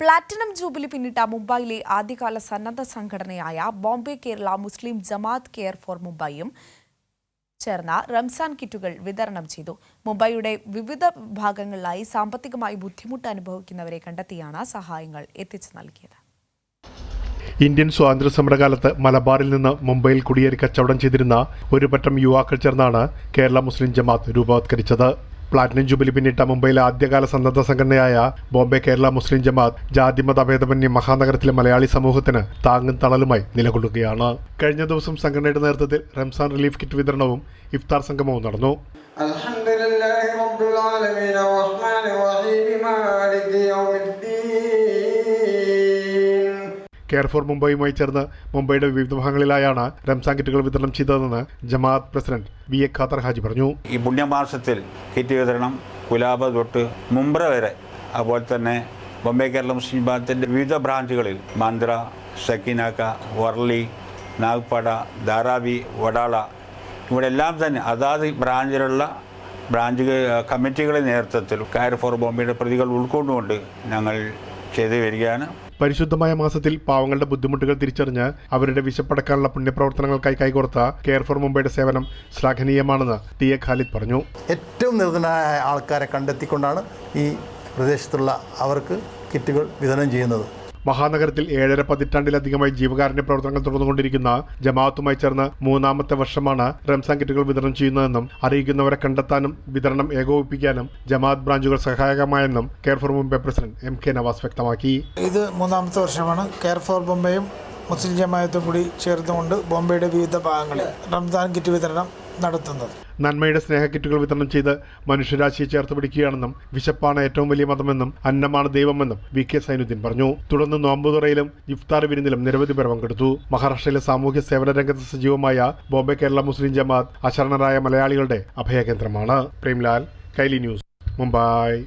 Platinum jubilee പിന്നിട്ട മുംബൈയിലെ ആദ്യകാല സന്നദ്ധ സംഘടനയായ Bombay Kerala Muslim Jamaat care for മുംബൈയും ചേർന്ന റംസാൻ കിറ്റുകൾ വിതരണം ചെയ്തു. മുംബൈയുടെ വിവിധ ഭാഗങ്ങളിലായി സാമ്പത്തികമായി ബുദ്ധിമുട്ട് അനുഭവിക്കുന്നവരെ കണ്ടെത്തിയാണ് സഹായങ്ങൾ എത്തിച്ചു നൽകിയത്. ഇന്ത്യൻ സ്വാതന്ത്ര്യ സമരകാലത്ത് മലബാറിൽ നിന്ന് മുംബൈയിൽ കുടിയേറി കച്ചവടം ചെയ്തിരുന്ന ഒരുപറ്റം യുവാക്കൾ ചേർന്നാണ് കേരള മുസ്ലിം ജമാത്ത് രൂപവത്കരിച്ചത്. പ്ലാറ്റിനം ജൂബിലി പിന്നിട്ട മുംബൈയിലെ ആദ്യകാല സന്നദ്ധ സംഘടനയായ ബോംബെ കേരള മുസ്ലിം ജമാഅത്ത് ജാതിമതഭേദമന്യ മഹാനഗരത്തിലെ മലയാളി സമൂഹത്തിന് താങ്ങും തണലുമായി നിലകൊള്ളുകയാണ്. കഴിഞ്ഞ ദിവസം സംഘടനയുടെ നേതൃത്വത്തിൽ റംസാൻ റിലീഫ് കിറ്റ് വിതരണവും ഇഫ്താർ സംഗമവും നടന്നു. അലഹദില്ലാ കെയർ ഫോർ മുംബൈയുമായി ചേർന്ന് മുംബൈയുടെ വിവിധ ഭാഗങ്ങളിലായാണ് റംസാൻ കിറ്റുകൾ വിതരണം ചെയ്തതെന്ന് Jamaat president V A Khader Haji പറഞ്ഞു. ഈ പുണ്യമാസത്തിൽ കിറ്റ് വിതരണം കുലാബ തൊട്ട് മുംബ്ര വരെ അതുപോലെ തന്നെ ബോംബെ കേരള മുസ്ലിം വിഭാഗത്തിന്റെ വിവിധ ബ്രാഞ്ചുകളിൽ മാന്ദ്ര സക്കിനാക്ക വർലി നാഗ്പാട ധാരാവി വടാള ഇവിടെ എല്ലാം തന്നെ അതാത് ബ്രാഞ്ചിലുള്ള ബ്രാഞ്ച് കമ്മിറ്റികളുടെ നേതൃത്വത്തിൽ കയർ ഫോർ ബോംബെയുടെ പ്രതികൾ ഉൾക്കൊണ്ടുകൊണ്ട് ഞങ്ങൾ ചെയ്തു വരികയാണ്. പരിശുദ്ധമായ മാസത്തിൽ പാവങ്ങളുടെ ബുദ്ധിമുട്ടുകൾ തിരിച്ചറിഞ്ഞ് അവരുടെ വിശപ്പടക്കാനുള്ള പുണ്യപ്രവർത്തനങ്ങൾക്കായി കൈകോർത്ത കെയർ ഫോർ മുംബൈയുടെ സേവനം ശ്ലാഘനീയമാണെന്ന് ടി എ ഖാലിദ് പറഞ്ഞു. ഏറ്റവും നിർധനരായ ആൾക്കാരെ കണ്ടെത്തിക്കൊണ്ടാണ് ഈ പ്രദേശത്തുള്ള അവർക്ക് കിറ്റുകൾ വിതരണം ചെയ്യുന്നത്. മഹാനഗരത്തിൽ ഏഴര പതിറ്റാണ്ടിലധികമായി ജീവകാരുണ്യ പ്രവർത്തനങ്ങൾ തുടർന്നുകൊണ്ടിരിക്കുന്ന ജമാഅത്തുമായി ചേർന്ന് മൂന്നാമത്തെ വർഷമാണ് റംസാൻ കിറ്റുകൾ വിതരണം ചെയ്യുന്നതെന്നും അറിയിക്കുന്നവരെ കണ്ടെത്താനും വിതരണം ഏകോപിപ്പിക്കാനും ജമാഅത്ത് ബ്രാഞ്ചുകൾ സഹായകമായെന്നും care for Mumbai president M K Nawaz വ്യക്തമാക്കി. ഇത് മൂന്നാമത്തെ വർഷമാണ് കെയർ ഫോർ ബോംബെയും മുസ്ലിം ജമാഅത്തും കൂടി ചേർന്നുകൊണ്ട് ബോംബെയുടെ വിവിധ ഭാഗങ്ങളിൽ റംസാൻ കിറ്റ് വിതരണം നടത്തുന്നത്. നന്മയുടെ സ്നേഹ കിറ്റുകൾ വിതരണം ചെയ്ത് മനുഷ്യരാശിയെ ചേർത്ത് പിടിക്കുകയാണെന്നും വിശപ്പാണ് ഏറ്റവും വലിയ മതമെന്നും അന്നമാണ് ദൈവമെന്നും വി കെ സൈനുദ്ദീൻ പറഞ്ഞു. തുടർന്ന് നോമ്പുതുറയിലും ഇഫ്താർ വിരുന്നിലും നിരവധി പേർ പങ്കെടുത്തു. മഹാരാഷ്ട്രയിലെ സാമൂഹ്യ സേവന രംഗത്ത് സജീവമായ ബോംബെ കേരള മുസ്ലിം ജമാഅത്ത് അശരണരായ മലയാളികളുടെ അഭയകേന്ദ്രമാണ്. പ്രേംലാൽ കൈലി ന്യൂസ് മുംബൈ.